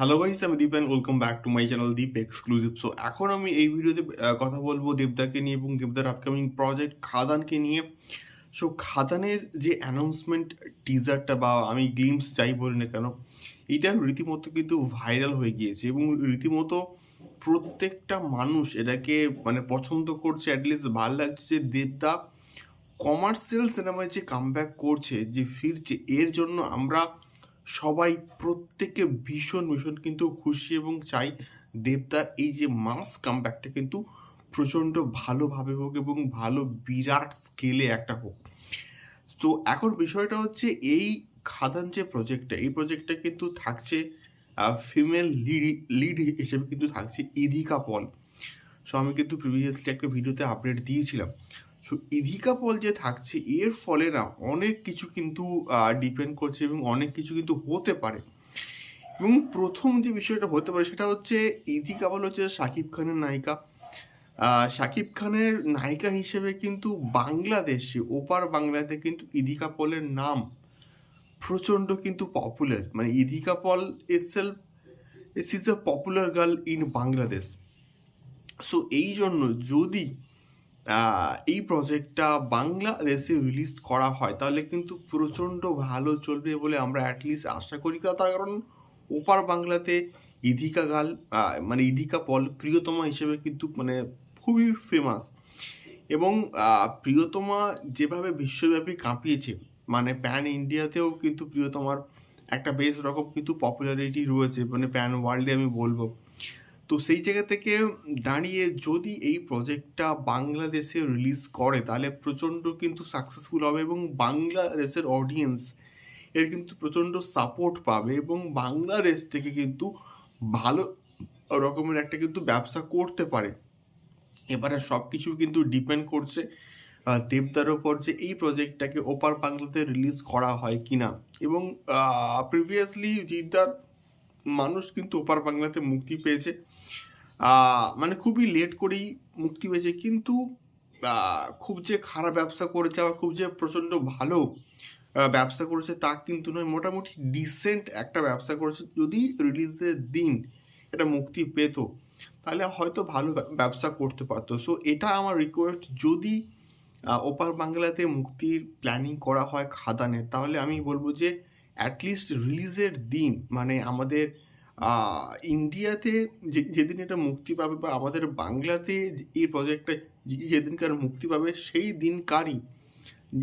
Hello guys আমি Deep and welcome back to my channel Deep exclusive so এখন আমি এই ভিডিওতে কথা বলব দেবদাকে নিয়ে এবং দেবদার আপকামিং প্রজেক্ট খাদানকে নিয়ে। সো খাদানের যে অ্যানাউন্সমেন্ট টিজারটা বা আমি গ্লিমস যাই বলি না কেন, এটা রীতিমতো কিন্তু ভাইরাল হয়ে গিয়েছে এবং রীতিমতো প্রত্যেকটা মানুষ এটাকে মানে পছন্দ করছে অ্যাটলিস্ট ভালো লাগছে যে দেবদা কমার্শিয়াল সিনেমায় যে কামব্যাক করছে, যে ফিরছে, এর জন্য আমরা সবাই প্রত্যেকে ভীষণ ভীষণ কিন্তু খুশি এবং চাই দেবদা এই যে মাস কামব্যাকটা কিন্তু প্রচণ্ড ভালোভাবে হোক এবং ভালো বিরাট স্কেলে একটা হোক। তো এখন বিষয়টা হচ্ছে এই খাদান যে প্রজেক্টটা এই প্রজেক্টটা কিন্তু থাকছে ফিমেল লিড লিড হিসেবে কিন্তু থাকছে ইদিকা পল। সো আমি কিন্তু প্রিভিয়াসলি একটা ভিডিওতে আপডেট দিয়েছিলাম। সো ইধিকা পল যে থাকছে, এর ফলে না অনেক কিছু কিন্তু ডিপেন্ড করছে এবং অনেক কিছু কিন্তু হতে পারে। এবং প্রথম যে বিষয়টা হতে পারে সেটা হচ্ছে ইধিকা পল হচ্ছে শাকিব খানের নায়িকা। শাকিব খানের নায়িকা হিসেবে কিন্তু বাংলাদেশে, ওপার বাংলাতে কিন্তু ইধিকা পলের নাম প্রচণ্ড কিন্তু পপুলার মানে Idhika Paul itself is a popular girl in Bangladesh so এই জন্য যদি এই প্রজেক্টটা বাংলাদেশে রিলিজ করা হয়, তাহলে কিন্তু প্রচণ্ড ভালো চলবে বলে আমরা অ্যাটলিস্ট আশা করি। তার কারণ ওপার বাংলাতে ইধিকা গাল মানে ইধিকা পল, প্রিয়তমা হিসেবে কিন্তু মানে খুবই ফেমাস এবং প্রিয়তমা যেভাবে বিশ্বব্যাপী কাঁপিয়েছে মানে প্যান ইন্ডিয়াতেও কিন্তু প্রিয়তমার একটা বেশ রকম কিন্তু পপুলারিটি রয়েছে মানে প্যান ওয়ার্ল্ডে আমি বলব। তো সেই জায়গা থেকে দাঁড়িয়ে যদি এই প্রজেক্টটা বাংলাদেশে রিলিজ করে, তাহলে প্রচণ্ড কিন্তু সাকসেসফুল হবে এবং বাংলাদেশের অডিয়েন্স এর কিন্তু প্রচণ্ড সাপোর্ট পাবে এবং বাংলাদেশ থেকে কিন্তু ভালো রকমের একটা কিন্তু ব্যবসা করতে পারে। এবারে সব কিছু কিন্তু ডিপেন্ড করছে দেবদার ওপর যে এই প্রজেক্টটাকে ওপার বাংলাতে রিলিজ করা হয় কিনা। এবং প্রিভিয়াসলি জিদ্দার মানুষ কিন্তু ওপার বাংলাতে মুক্তি পেয়েছে। মানে খুবই লেট করেই মুক্তি পেয়েছে। কিন্তু খুব যে খারাপ ব্যবসা করেছে আবার খুব যে প্রচণ্ড ভালো ব্যবসা করেছে তা কিন্তু নয়, মোটামুটি ডিসেন্ট একটা ব্যবসা করেছে। যদি রিলিজের দিন এটা মুক্তি পেত, তাহলে হয়তো ভালো ব্যবসা করতে পারতো। সো এটা আমার রিকোয়েস্ট যদি ওপার বাংলাতে মুক্তির প্ল্যানিং করা হয় খাদানে, তাহলে আমি বলব যে অ্যাটলিস্ট রিলিজের দিন মানে আমাদের ইন্ডিয়াতে যেদিন এটা মুক্তি পাবে বা আমাদের বাংলাতে এই প্রজেক্টটা যেদিনকার মুক্তি পাবে, সেই দিনকারই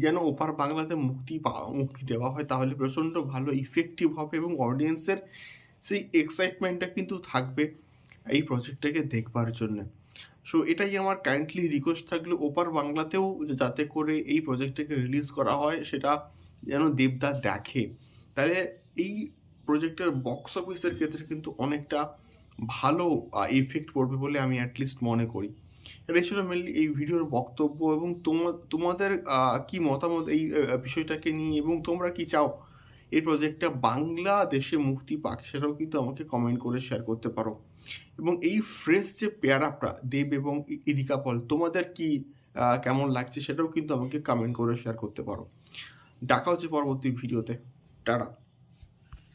যেন ওপার বাংলাতে মুক্তি পাওয়া মুক্তি দেওয়া হয়, তাহলে প্রচণ্ড ভালো ইফেক্টিভ হবে এবং অডিয়েন্সের সেই এক্সাইটমেন্টটা কিন্তু থাকবে এই প্রজেক্টটাকে দেখবার জন্য। সো এটাই আমার কাইন্ডলি রিকোয়েস্ট থাকলে, ওপার বাংলাতেও যাতে করে এই প্রজেক্টটাকে রিলিজ করা হয়, সেটা যেন দেবদা দেখে। তাহলে এই প্রজেক্টের বক্স অফিসের ক্ষেত্রে কিন্তু অনেকটা ভালো ইফেক্ট পড়বে বলে আমি অ্যাটলিস্ট মনে করি। এটাই ছিল মেনলি এই ভিডিওর বক্তব্য এবং তোমা- তোমাদের কি মতামত এই বিষয়টাকে নিয়ে এবং তোমরা কি চাও? এই প্রজেক্টটা বাংলাদেশে মুক্তি পাক সেটাও কিন্তু আমাকে কমেন্ট করে শেয়ার করতে পারো। এবং এই ফ্রেশ যে পেয়ার আপটা দেব এবং ইদিকা পল, তোমাদের কি কেমন লাগছে সেটাও কিন্তু আমাকে কমেন্ট করে শেয়ার করতে পারো। দেখা হচ্ছে পরবর্তী ভিডিওতে ടാടാ